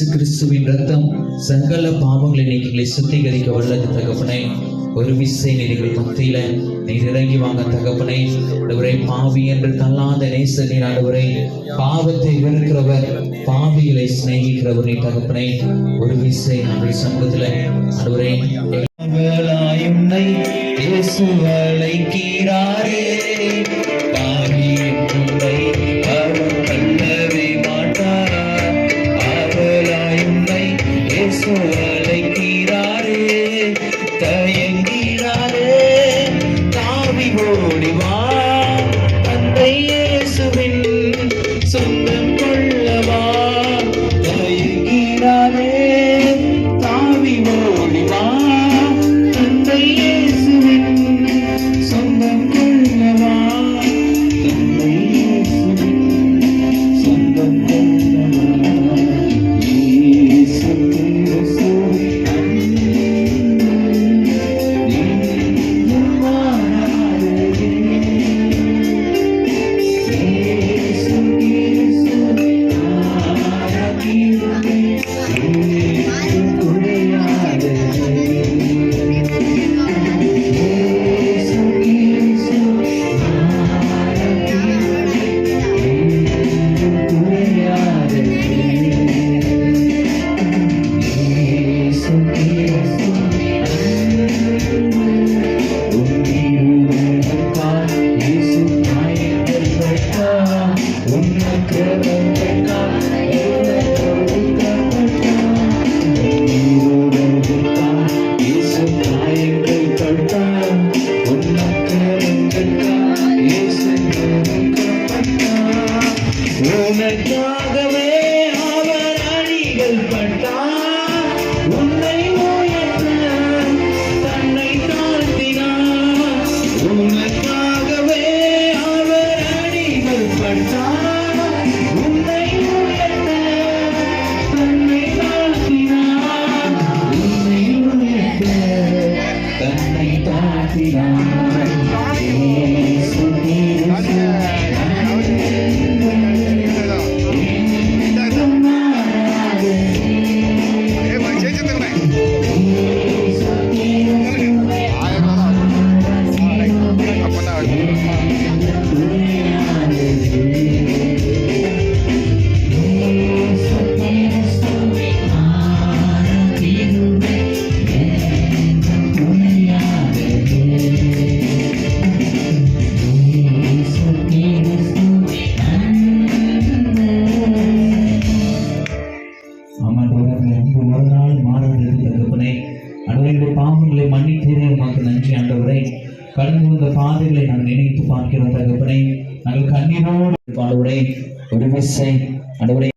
இயேசு கிறிஸ்துவின் ரத்தம் சங்கல பாவங்களை நீங்களை சுத்திகரிக்க வல்லது தகப்பனே. ஒரு விசை நீர்கள் மத்தியில. நீர் இறங்கி வாங்க தகப்பனை. ஆண்டவரை பாவி என்று தள்ளாத நேச நீர் ஆண்டவரை. பாவத்தை வெறுக்கிறவர் பாவிகளை சிநேகிக்கிறவர் நீ தகப்பனை. ஒரு விசை நம்முடைய சமூகத்துல ஆண்டவரை. இயேசுவலை கீராரே பாவி உனக்காகவே பார்க்கிறோம் தகப்பனை. நாங்கள் கண்ணீரோடு ஆண்டவரே. ஒரு விசை ஆண்டவரே.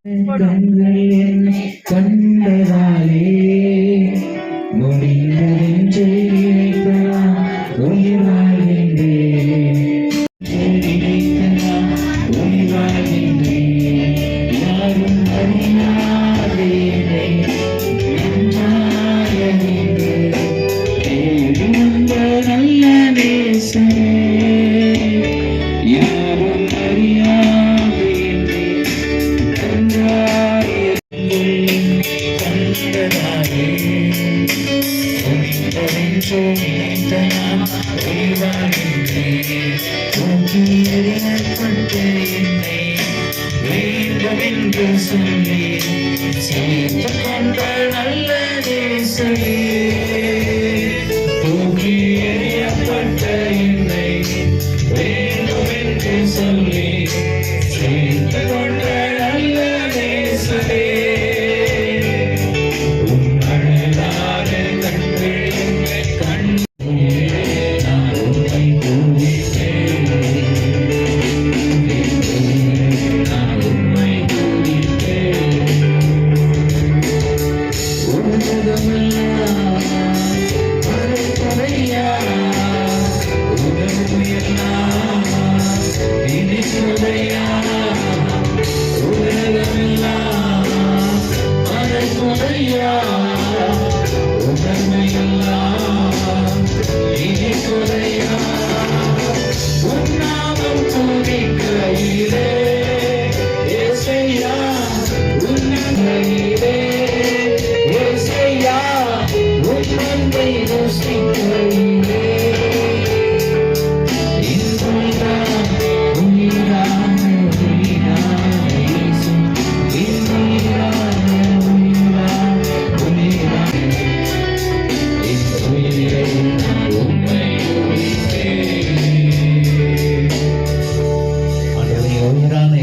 Sri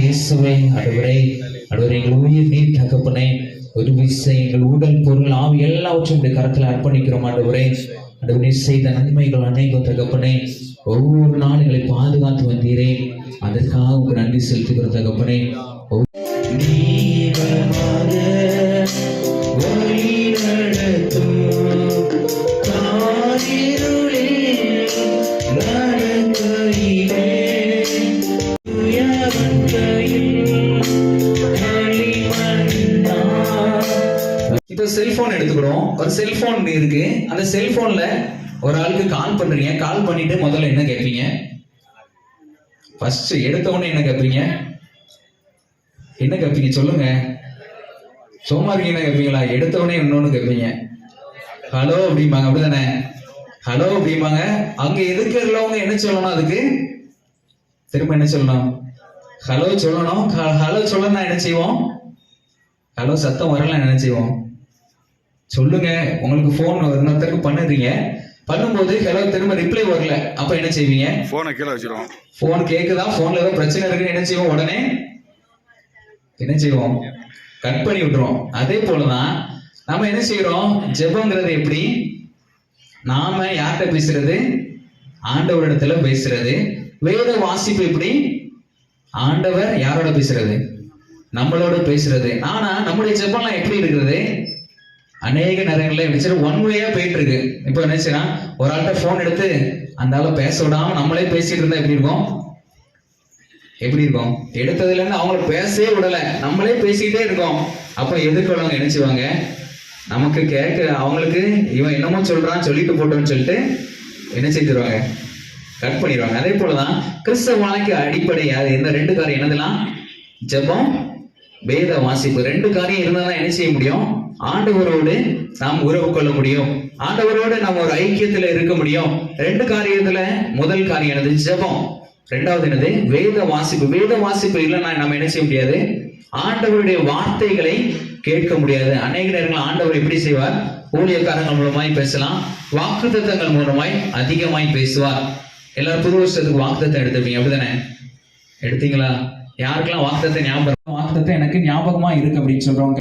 இயேசுவை அடுவரை அடுவரை உயிர் நீர் தகப்பனே ஒரு விசை எங்கள் உடல் பொருள் ஆவி எல்லாவற்றையும் உடைய கரத்தில் அர்ப்பணிக்கிறோம் ஆண்டவரே. ஆண்டவரே செய்த நன்மைகள் அநேகம் தகப்பனே ஒவ்வொரு நாள் எங்களை பாதுகாத்து வந்தீரே. அதற்காக உங்களுக்கு நன்றி செலுத்துகிற தகப்பனே. ஒரு செல்போன் இருக்கு. அந்த செல்போன்ல ஒரு ஆளுக்கு கால் பண்றீங்க. கால் பண்ணிட்டு முதல்ல என்ன கேட்பீங்க ஃபர்ஸ்ட் எடுத்த உடனே என்ன கேட்பீங்க என்ன கேட்பீங்க சொல்லுங்க. சும்மா இருக்கீங்க கேட்பீங்களா எடுத்த உடனே இன்னொன்னு கேட்பீங்க ஹலோ அப்படிம்பாங்க. அப்படிதானே? ஹலோ அப்படிம்பாங்க. அங்க இருக்கிறவங்க என்ன சொல்லணும் அதுக்கு? திரும்ப என்ன சொல்லணும்? ஹலோ சொல்லணும். ஹலோ சொல்லணும்னா என்ன செய்வோம்? ஹலோ சத்தம் வரலாம் என்ன செய்வோம்? சொல்லுங்க. உங்களுக்கு ஃபோன் இன்னொருத்தருக்கு பண்ணுறீங்க. பண்ணும்போது ஹலோ திரும்ப ரிப்ளை வரல. அப்ப என்ன செய்வீங்க? போனை கீழே வச்சிருவோம். ஃபோன் கேக்குதா? ஃபோன்ல ஏதோ பிரச்சனை இருக்குன்னு என்ன செய்வோம்? உடனே என்ன செய்வோம்? கட் பண்ணி விட்டுருவோம். அதே போலதான் நம்ம என்ன செய்யறோம் ஜெபங்கிறது எப்படி? நாம யார்கிட்ட பேசுறது? ஆண்டவரிடத்துல பேசுறது. வேத வாசிப்பு எப்படி? ஆண்டவர் யாரோட பேசுறது? நம்மளோட பேசுறது. ஆனா நம்முடைய ஜெபம்லாம் எப்படி இருக்கிறது? அநேக நேரங்களில் வச்சுட்டு ஒன் வேயா போயிட்டு இருக்கு இப்போ என்ன செய்யலாம் ஒரு ஆள்கிட்ட ஃபோன் எடுத்து அந்த ஆளை பேச விடாம நம்மளே பேசிட்டு இருந்தா எப்படி இருக்கும்? எப்படி இருக்கும்? எடுத்ததுல இருந்து அவங்கள பேசவே விடல. நம்மளே பேசிக்கிட்டே இருக்கோம். அப்ப எதிர்கொள்ளவங்க என்ன செய்வாங்க நமக்கு கேட்க அவங்களுக்கு இவன் என்னமோ சொல்றான் சொல்லிட்டு போட்டோம்னு சொல்லிட்டு என்ன செஞ்சிருவாங்க? கட் பண்ணிடுவாங்க அதே போலதான் கிறிஸ்தவ வாழ்க்கை அடிப்படை. அது இந்த ரெண்டு காரியம். என்னதெல்லாம் ஜெபம் வேத வாசிப்பு. ரெண்டு காரியம் இருந்தா என்ன செய்ய முடியும்? ஆண்டவரோடு நாம் உறவு கொள்ள முடியும். ஆண்டவரோடு நாம் ஒரு ஐக்கியத்துல இருக்க முடியும். ரெண்டு காரியத்துல முதல் காரியம் என்னது? ஜெபம். ரெண்டாவது என்னது? வேத வாசிப்பு. வேத வாசிப்பு இல்லைன்னா நம்ம என்ன செய்ய முடியாது? ஆண்டவருடைய வார்த்தைகளை கேட்க முடியாது. அநேக நேரங்கள் ஆண்டவர் எப்படி செய்வார்? ஊழியக்காரங்கள் மூலமாய் பேசலாம். வாக்குத்தத்தங்கள் மூலமாய் அதிகமாய் பேசுவார். எல்லாரும் புது வருஷத்துக்கு வாக்குத்தத்தை எடுத்துப்பீங்க அப்படிதானே? எடுத்தீங்களா? யாருக்கெல்லாம் வாக்குத்தத்தை ஞாபகம் வாக்குத்தத்தை எனக்கு ஞாபகமா இருக்கு அப்படின்னு சொல்றவங்க.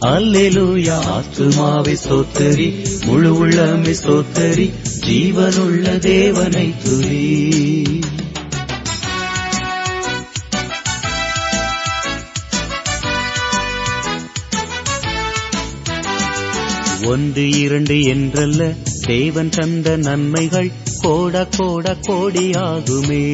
அல்லேலூயா. ஆத்துமாவை சோத்தரி முழு உள்ளமை சோத்தரி ஜீவனுள்ள தேவனை துரி ஒன்று இரண்டு என்றல்ல தேவன் தந்த நன்மைகள் கோட கோட கோடியாகுமே.